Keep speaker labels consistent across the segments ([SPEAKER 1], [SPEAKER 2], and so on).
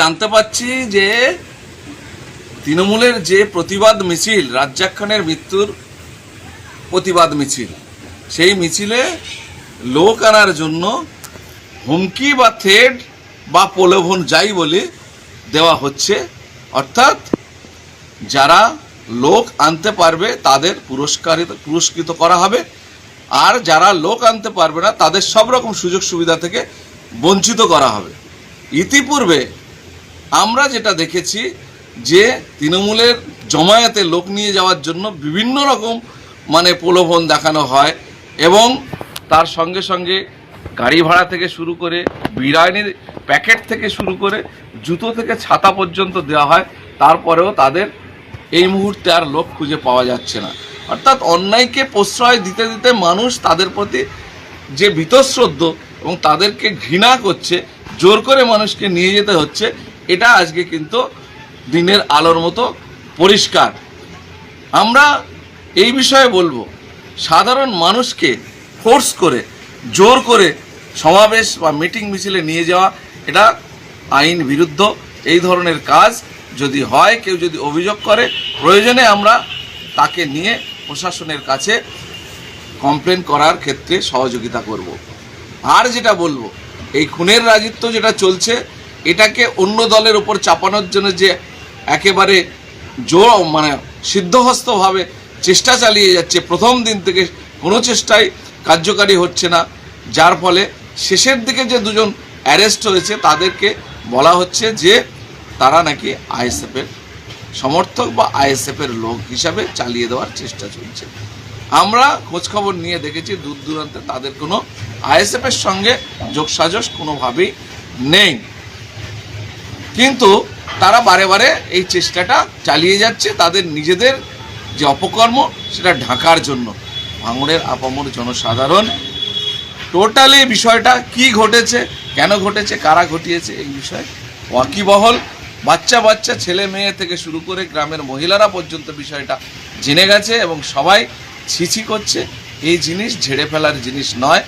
[SPEAKER 1] জানতে পাচ্ছি যে তৃণমূলের যে প্রতিবাদ মিছিল রাজ্জাক খানের মৃত্যুর প্রতিবাদ মিছিল, সেই মিছিলে লোক আনার জন্য হুমকি বা থ্রেড বা প্রলোভন যাই বলে দেওয়া হচ্ছে। অর্থাৎ যারা লোক আনতে পারবে তাদের পুরস্কারিত, পুরস্কৃত করা হবে। আর যারা লোক আনতে পারবে না, তাদের সব রকম সুযোগ সুবিধা থেকে বঞ্চিত করা হবে। ইতিপূর্বে আমরা যেটা দেখেছি যে তৃণমূলের জমায়েতে লোক নিয়ে যাওয়ার জন্য বিভিন্ন রকম মানে প্রলোভন দেখানো হয় এবং তার সঙ্গে সঙ্গে গাড়ি ভাড়া থেকে শুরু করে বিরিয়ানির প্যাকেট থেকে শুরু করে জুতো থেকে ছাতা পর্যন্ত দেওয়া হয়, তারপরেও তাদের এই মুহূর্তে আর লোক খুঁজে পাওয়া যাচ্ছে না। অর্থাৎ অন্যায়কে প্রশ্রয় দিতে দিতে মানুষ তাদের প্রতি যে বীতশ্রদ্ধ এবং তাদেরকে ঘৃণা করছে, জোর করে মানুষকে নিয়ে যেতে হচ্ছে এটা আজকে কিন্তু দিনের আলোর মতো পরিষ্কার। আমরা এই বিষয়ে বলব, সাধারণ মানুষকে ফোর্স করে, জোর করে সমাবেশ বা মিটিং মিছিলে নিয়ে যাওয়া, এটা আইন বিরুদ্ধ এই ধরনের কাজ যদি হয়, কেউ যদি অভিযোগ করে, প্রয়োজনে আমরা তাকে নিয়ে প্রশাসনের কাছে কমপ্লেন করার ক্ষেত্রে সহযোগিতা করব। আর যেটা বলব, এই খুনের রাজিত্ব যেটা চলছে এটাকে অন্য দলের উপর চাপানোর জন্য যে একেবারে জোর মানে সিদ্ধহস্তভাবে চেষ্টা চালিয়ে যাচ্ছে, প্রথম দিন থেকে কোনো চেষ্টাই কার্যকারী হচ্ছে না। যার ফলে শেষের দিকে যে দুজন অ্যারেস্ট হয়েছে, তাদেরকে বলা হচ্ছে যে তারা নাকি আইএসএফের সমর্থক বা আইএসএফের লোক হিসাবে চালিয়ে দেওয়ার চেষ্টা চলছে। আমরা খোঁজখবর নিয়ে দেখেছি, দূর দূরান্তে তাদের কোনো আইএসএফের সঙ্গে যোগসাজশ কোনোভাবেই নেই। কিন্তু তারা বারে বারে এই চেষ্টাটা চালিয়ে যাচ্ছে তাদের নিজেদের যে অপকর্ম সেটা ঢাকার জন্য। ভাঙড়ের আপামর জনসাধারণ টোটালি বিষয়টা কি ঘটেছে, কেন ঘটেছে, কারা ঘটিয়েছে এই বিষয়ে ওয়াকিবহল বাচ্চা বাচ্চা ছেলে মেয়ে থেকে শুরু করে গ্রামের মহিলারা পর্যন্ত বিষয়টা জেনে গেছে এবং সবাই ছিছি করছে। এই জিনিস ঝেড়ে ফেলার জিনিস নয়।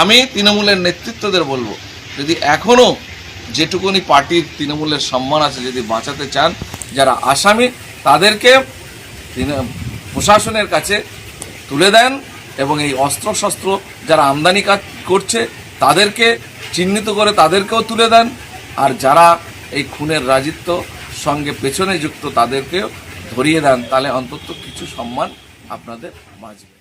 [SPEAKER 1] আমি তৃণমূলের নেতৃত্বদের বলব, যদি এখনও যেটুকুনি পার্টির তৃণমূলের সম্মান আছে, যদি বাঁচাতে চান, যারা আসামি, তাদেরকে প্রশাসনের কাছে তুলে দেন এবং এই অস্ত্রশস্ত্র যারা আমদানি কাজ করছে, তাদেরকে চিহ্নিত করে তাদেরকেও তুলে দেন। আর যারা এই খুনের রাজিত্ব সঙ্গে পেছনে যুক্ত, তাদেরকেও ধরিয়ে দেন। তাহলে অন্তত কিছু সম্মান আপনাদের বাঁচবে